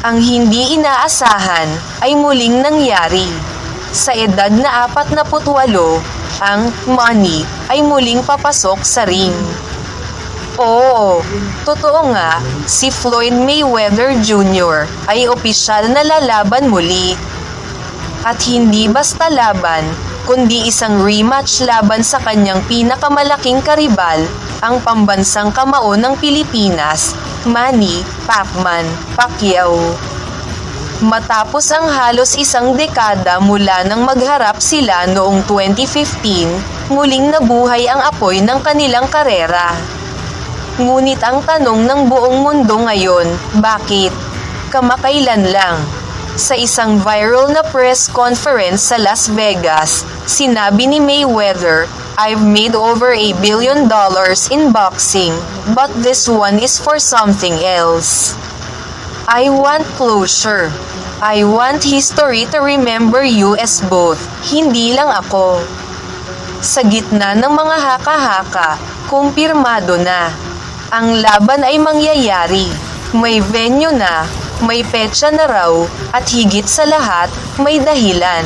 Ang hindi inaasahan ay muling nangyari. Sa edad na 48, ang money ay muling papasok sa ring. Oo, totoo nga, si Floyd Mayweather Jr. ay opisyal na lalaban muli. At hindi basta laban, kundi isang rematch laban sa kanyang pinakamalaking karibal, ang pambansang kamao ng Pilipinas, Manny Pacman Pacquiao. Matapos ang halos isang dekada mula nang magharap sila noong 2015, muling nabuhay ang apoy ng kanilang karera. Ngunit ang tanong ng buong mundo ngayon, bakit? Kamakailan lang. Sa isang viral na press conference sa Las Vegas, sinabi ni Mayweather, I've made over a billion dollars in boxing, but this one is for something else. I want closure. I want history to remember you as both, hindi lang ako. Sa gitna ng mga haka-haka, kumpirmado na. Ang laban ay mangyayari. May venue na, may petsa na raw, at higit sa lahat, may dahilan.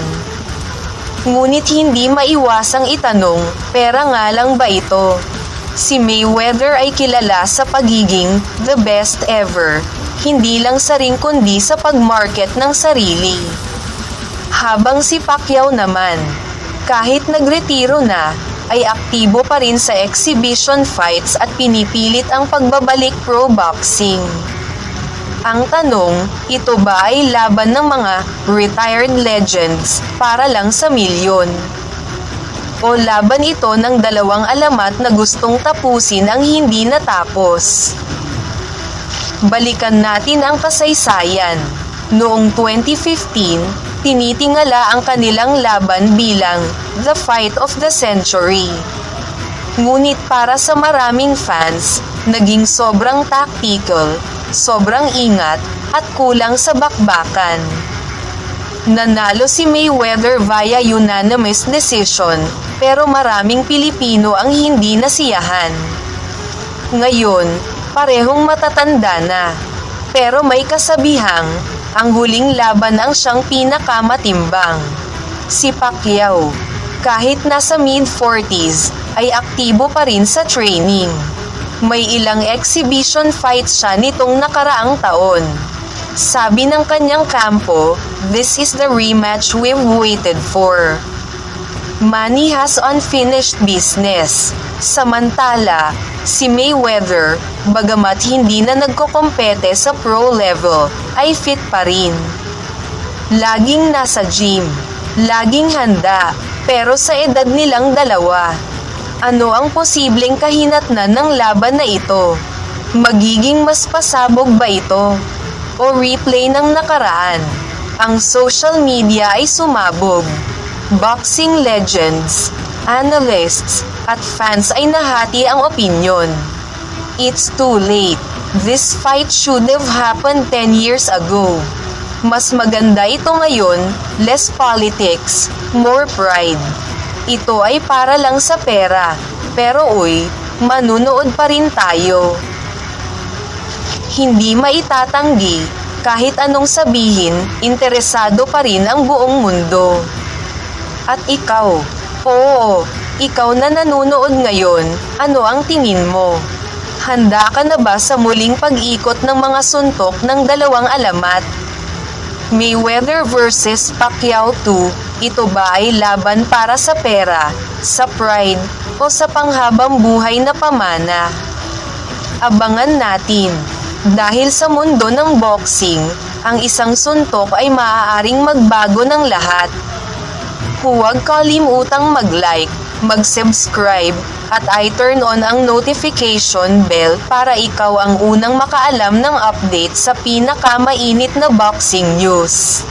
Ngunit hindi maiwasang itanong, pera nga lang ba ito? Si Mayweather ay kilala sa pagiging the best ever, hindi lang sa ring kundi sa pagmarket ng sarili. Habang si Pacquiao naman, kahit nagretiro na, ay aktibo pa rin sa exhibition fights at pinipilit ang pagbabalik pro boxing. Ang tanong, ito ba ay laban ng mga retired legends para lang sa milyon? O laban ito ng dalawang alamat na gustong tapusin ang hindi natapos? Balikan natin ang kasaysayan. Noong 2015, tinitingala ang kanilang laban bilang the fight of the century. Ngunit para sa maraming fans, naging sobrang tactical, sobrang ingat, at kulang sa bakbakan. Nanalo si Mayweather via unanimous decision, pero maraming Pilipino ang hindi nasiyahan. Ngayon, parehong matatanda na. Pero may kasabihang, ang huling laban ang siyang pinakamatimbang. Si Pacquiao, kahit nasa mid-40s, ay aktibo pa rin sa training. May ilang exhibition fights siya nitong nakaraang taon. Sabi ng kanyang kampo, this is the rematch we've waited for. Manny has unfinished business. Samantala, si Mayweather, bagamat hindi na nagkokompete sa pro level, ay fit pa rin. Laging nasa gym, laging handa, pero sa edad nilang dalawa, ano ang posibleng kahinatnan ng laban na ito? Magiging mas pasabog ba ito? O replay ng nakaraan? Ang social media ay sumabog. Boxing legends, analysts, at fans ay nahati ang opinyon. It's too late. This fight should have happened 10 years ago. Mas maganda ito ngayon, less politics, more pride. Ito ay para lang sa pera. Pero uy, manunood pa rin tayo. Hindi maitatanggi, kahit anong sabihin, interesado pa rin ang buong mundo. At ikaw, oo, ikaw na nanonood ngayon, ano ang tingin mo? Handa ka na ba sa muling pag-ikot ng mga suntok ng dalawang alamat? Mayweather versus Pacquiao 2, ito ba ay laban para sa pera, sa pride, o sa panghabang buhay na pamana? Abangan natin. Dahil sa mundo ng boxing, ang isang suntok ay maaaring magbago ng lahat. Huwag kalimutang mag-like, mag-subscribe, at i-turn on ang notification bell para ikaw ang unang makaalam ng update sa pinakamainit na boxing news.